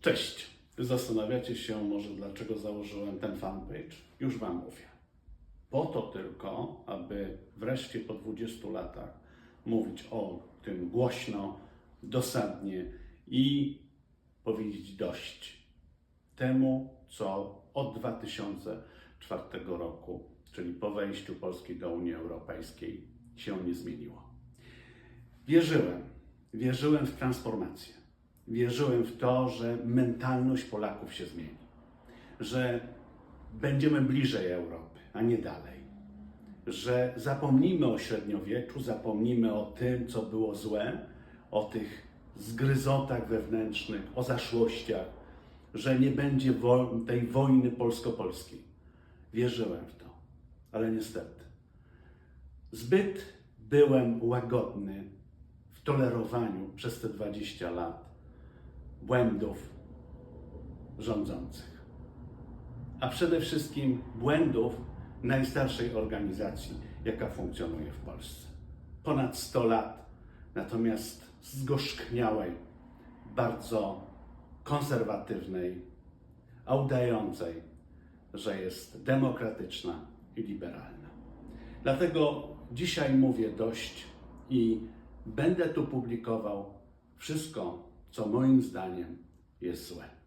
Cześć. Zastanawiacie się może, dlaczego założyłem ten fanpage. Już Wam mówię. Po to tylko, aby wreszcie po 20 latach mówić o tym głośno, dosadnie i powiedzieć dość temu, co od 2004 roku, czyli po wejściu Polski do Unii Europejskiej, się nie zmieniło. Wierzyłem, wierzyłem w transformację. Wierzyłem w to, że mentalność Polaków się zmieni, że będziemy bliżej Europy, a nie dalej, że zapomnimy o średniowieczu, zapomnimy o tym, co było złe, o tych zgryzotach wewnętrznych, o zaszłościach, że nie będzie wo- tej wojny polsko-polskiej. Wierzyłem w to, ale niestety. Zbyt byłem łagodny w tolerowaniu przez te 20 lat błędów rządzących. A przede wszystkim błędów najstarszej organizacji, jaka funkcjonuje w Polsce. Ponad 100 lat, natomiast zgorzkniałej, bardzo konserwatywnej, a udającej, że jest demokratyczna i liberalna. Dlatego dzisiaj mówię dość i będę tu publikował wszystko, co moim zdaniem jest złe.